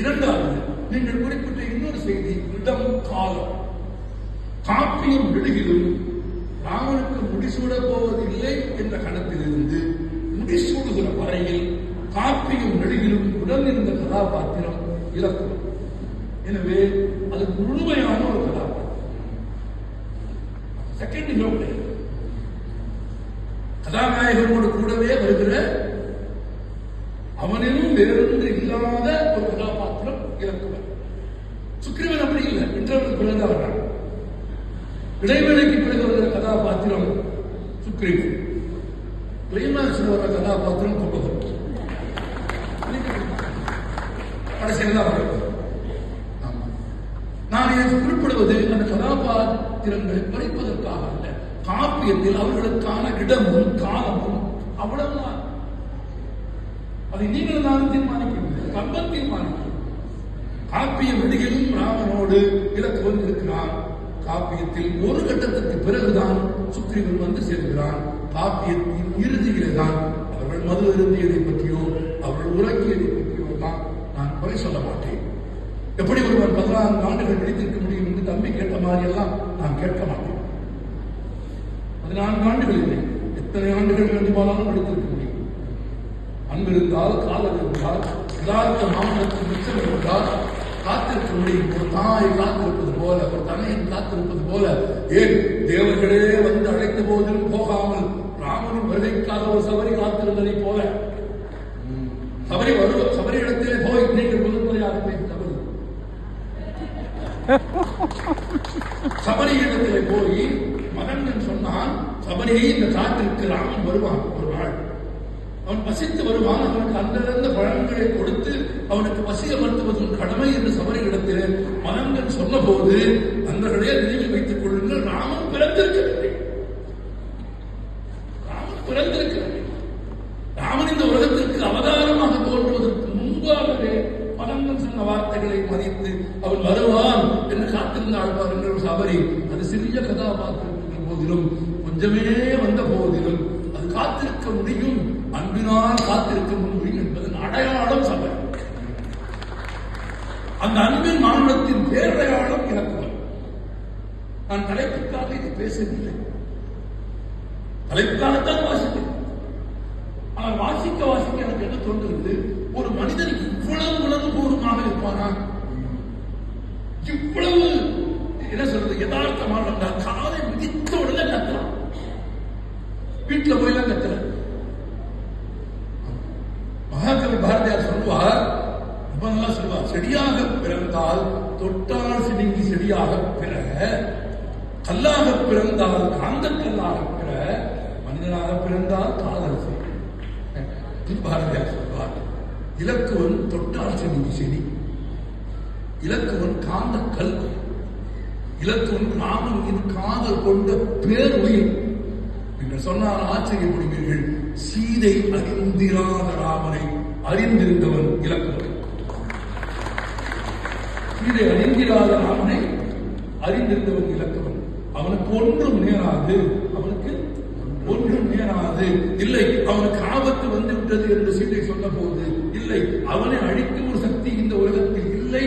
இரண்டாவது நீங்கள் குறிப்பிட்ட இன்னொரு செய்தி இடம் காலம். காப்பியும் நெடுகிலும் ராமனுக்கு முடிசூடப் போவதில்லை என்ற கணத்திலிருந்து முடிசூடுகிற வரையில் காப்பியும் நெடுகிலும் உடன் இருந்த கதாபாத்திரம் இழக்கும் எனவே அது முழுமையான ஒரு கதாபாத்திரம். செகண்ட் கதாநாயகனோடு கூடவே வருகிற அவனிலும் வேறொன்று இல்லாத ஒரு கதாபாத்திரம் இலக்குவன் சுக்ரீவன் அப்படி இல்லை இன்றவருக்கு பிறகு வர்றான் இடைவேளைக்கு பிறகு வருகிற கதாபாத்திரம் சுக்ரீவன் கிளைமாக்ஸில் வர கதாபாத்திரம் துப்பகம் கடைசியில் தான் நான் இதை குறிப்பிடுவது அந்த கதாபாத்திரங்களை குறைப்பதற்காக அல்ல. காப்பியத்தில் அவர்களுக்கான இடமும் காலமும் அவ்வளவுதான். அதை நீங்கள் நானும் தீர்மானிக்கிறது கர்ப்பம் தீர்மானிக்கிறது காப்பிய நடிகிலும் ராமனோடு இலக்குவன் இருக்கிறான் காப்பியத்தில் ஒரு கட்டத்திற்கு பிறகுதான் சுக்ரீவன் வந்து சேர்கிறான். காப்பியத்தின் இறுதியிலே தான் அவர்கள் மது அருந்தியதை பற்றியோ அவர்கள் உறங்கியதை பற்றியோ தான் நான் குறை சொல்ல மாட்டேன். எப்படி ஒருவன் பதினான்கு ஆண்டுகள் பிடித்திருக்க முடியும் என்று தம்பி கேட்ட மாதிரி எல்லாம் நான் கேட்க மாட்டேன். பதினான்கு ஆண்டுகள் இல்லை. எத்தனை ஆண்டுகள் வேண்டுமானாலும் பிடித்திருக்க முடியும். அன்பு இருந்தால் காதல் இருந்தால் யதார்த்த மாமனத்தின் மிச்சம் இருந்தால் காத்திருக்க சொல்லி ஒரு தாய் காத்திருப்பது போல ஒரு தனையன் காத்திருப்பது போல ஏன் தேவர்களே வந்து அழைத்த போதிலும் போகாமல் ராமனும் வருகைக்காக ஒரு சபரி காத்திருந்ததை போல சபரி வருவ சபரி இடத்திலே போய் நீங்கள் முதன்முறையாக பேசினவர் சபரி இடத்திலே போய் மகன் சொன்னான் சபரியை இந்த காத்திற்கு ராமன் வருவான். வசித்து அவன் வருவான் அவனுக்கு அன்றிருந்த பழங்களை கொடுத்து அவனுக்கு பசி மருத்துவது கடமை என்று சபரியிடத்தில் மனங்கள் சொன்ன போது அந்தர்களே நினைவில் வைத்துக் கொள்ளுங்கள் ராமன் பிறந்திருக்கவில்லை ராமன் பிறந்திருக்கவில்லை ராமன் இந்த உலகத்திற்கு அவதாரமாக தோன்றுவதற்கு முன்பாகவே மனங்கள் சொன்ன வார்த்தைகளை மதித்து அவன் வருவான் என்று காத்திருந்தாள் பாருங்கள் சபரி. அது சிறிய கதாபாத்திரம் என்ற போதிலும் கொஞ்சமே காத்திருக்க முடியும் என்பதன் அடையாளம் சபை. அந்த அன்பின் மாநிலத்தின் பேரடையாளம் இலக்குவன் நான் தலைப்புக்காக இது பேசவில்லை. தலைப்புக்காகத்தான் வாசித்தேன். ஆனால் வாசிக்க வாசிக்க எனக்கு என்ன தோன்றுகிறது? ஒரு மனிதன் இவ்வளவு உணர்வு பூர்வமாக இருப்பானா? இவ்வளவு என்ன சொல்றது யதார்த்தமாக காலை மிதித்த உடனே செடியாக பிறந்தால் தொட்டால் சிடுங்கி செடியாக பிற கல்லாக பிறந்தால் காந்தக்கல்லாக பிற மனிதனாக பிறந்தால் காதல் பாரதியார் சொல்வார் இலக்குவன் தொட்டால் சிடுங்கி செடி இலக்குவன் காந்த கல் இலக்குவன் ராமன் மீது காதல் கொண்ட பேர் உயிர். நீங்கள் சொன்னால் ஆச்சரியப்படுவீர்கள். சீதை அறிந்திராத ராமனை அறிந்திருந்தவன் இலக்கு இதை அறிந்திராத ராமனை அறிந்திருந்தவன் இலக்குவன் அவனுக்கு ஒன்றும் நேராது. அவனுக்கு ஒன்றும் நேராது. இல்லை அவனுக்கு ஆபத்து வந்து விட்டது என்று சீதை சொன்ன போது இல்லை அவனை அழிக்கும் ஒரு சக்தி இந்த உலகத்தில் இல்லை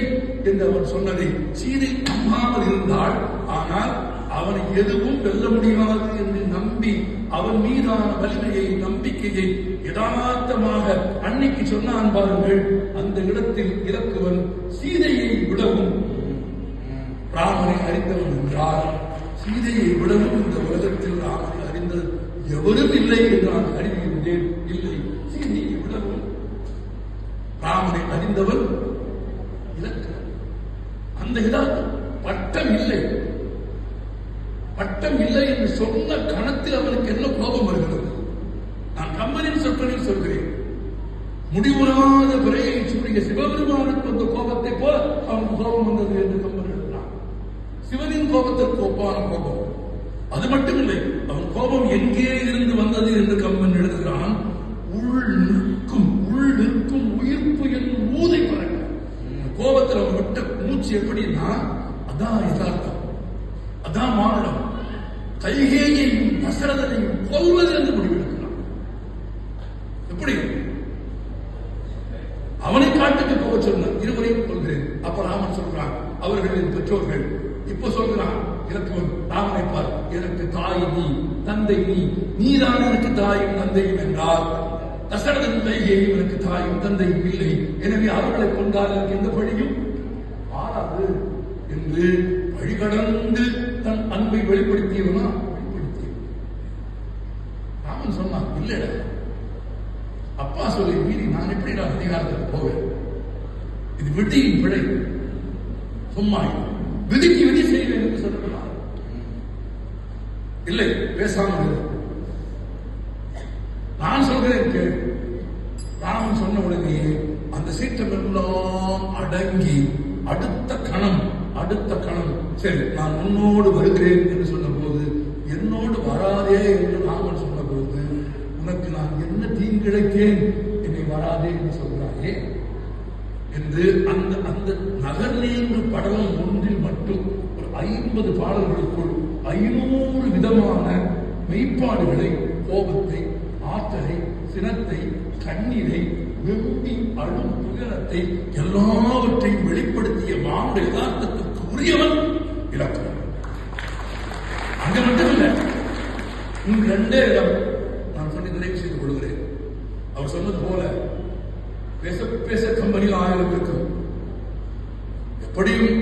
என்று அவன் சொன்னதை சீதை நம்பாமல் இருந்தாள். ஆனால் அவனை எதுவும் வெல்ல முடியாது என்று நம்பி அவன் மீதான வலிமை நம்பிக்கையை யதார்த்தமாக அன்னைக்கு சொன்னான் பாருங்கள் அந்த இடத்தில் இலக்குவன் சீதையை விடவும். ராமனை அறிந்தவன் என்றார் சீதையை விடவும் இந்த உலகத்தில் ராமனை அறிந்தது எவரும் இல்லை என்று நான் அறிவிக்கின்றேன் இல்லை சீதையை விடவும். ராமனை அறிந்தவன் இலக்கு அந்த யதார்த்தம் பட்டம் இல்லை. பட்டம் இல்லை என்று சொன்ன கணத்தில் அவனுக்கு என்ன கோபம் வருகிறது? கம்பனின் சொற்களில் சொல்கிறேன். முடிவுறாத பிறையை சூடிய சிவபெருமானுக்கு வந்த கோபத்தை போல் அவனுக்கு கோபம் வந்தது என்று கம்பன் எழுதினான் சிவனின் கோபத்திற்கு ஒப்பான கோபம். அது மட்டுமில்லை அவன் கோபம் எங்கே இருந்து வந்தது என்று கம்பன் எழுதுகிறான். உள் நிற்கும் உள் நிற்கும் உயிர்ப்பு என்று ஊதை பறக்க. கோபத்தில் அவன் விட்ட மூச்சு எப்படின்னா அதான் யதார்த்தம். அதான் மாநிலம் கைகேயையும் தசரதனையும் கொள்வது என்று முடிவு எப்படி அவனை காட்டுக்கு அப்ப சொன்ன இருவரையும் சொல்கிறேன் அப்ப ராமன் சொல்றான் அவர்களின் பெற்றோர்கள். இப்ப சொல்கிறான் இலக்குவன் ராமனை பார். எனக்கு தாய் நீ தந்தை நீ. நீதான் எனக்கு தாயும் தந்தையும் என்றால் தசரதன் கைகேயும் எனக்கு தாயும் தந்தையும் இல்லை. எனவே அவர்களை கொண்டால் எனக்கு எந்த பழியும் மாறாது என்று வழிகடந்து தன் அன்பை வெளிப்படுத்தியவனா வெளிப்படுத்தியவன். ராமன் சொன்னான் இல்லடா. அப்பா சொல்லி மீறி நான் எப்படி நான் அதிகாரத்துக்கு போவேன்? இது விட்டியின் பிழை. சும்மா விதிக்கு விதி செய்வேன் என்று சொல்லலாம் இல்லை பேசாமல் நான் சொல்கிறேன் கேள். ராமன் சொன்ன உடனே அந்த சீற்றம் எல்லாம் அடங்கி அடுத்த கணம் அடுத்த கணம். சரி நான் உன்னோடு வருகிறேன் என்று சொன்னபோது என்னோடு வராதே என்று ராமன் சொன்னபோது உனக்கு நான் என்ன தீங்கிழைத்தேன் என்னை வராதே என்று சொல்கிறாயே இது அந்த அந்த நகர்நீங்கு படலம் ஒன்றில் மட்டும் ஒரு ஐம்பது பாடல்களுக்குள் ஐநூறு விதமான மெய்ப்பாடுகளை கோபத்தை ஆற்றலை சினத்தை கண்ணீரை வெம்பி அழும் துயரத்தை எல்லாவற்றையும் வெளிப்படுத்திய மானுட யதார்த்தத்திற்கு உரியவன் இலக்கணம் அங்க மட்டும் இல்ல இன்னும் ரெண்டே இடம் நான் சொல்லி நிறைவு செய்து கொள்கிறேன். அவர் சொன்னது போல பேச பேச கம்பெனியில் ஆயிரம் இருக்கும் எப்படியும்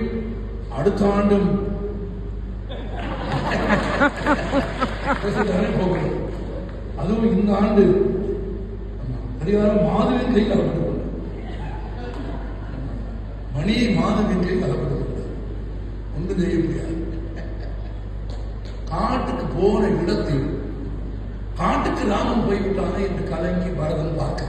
அடுத்த ஆண்டும் போகணும். அதுவும் இந்த ஆண்டு. அதிகாரம் மாதவின் கையில் அகப்பட்டு மணி மாதவி மாதவின் கையில் அகப்பட்டு கொண்டது ஒன்றும் செய்ய முடியாது. காட்டுக்கு போற இடத்தில் காட்டுக்கு ராமன் போய்விட்டானே என்று கலங்கி பரதன் பார்க்க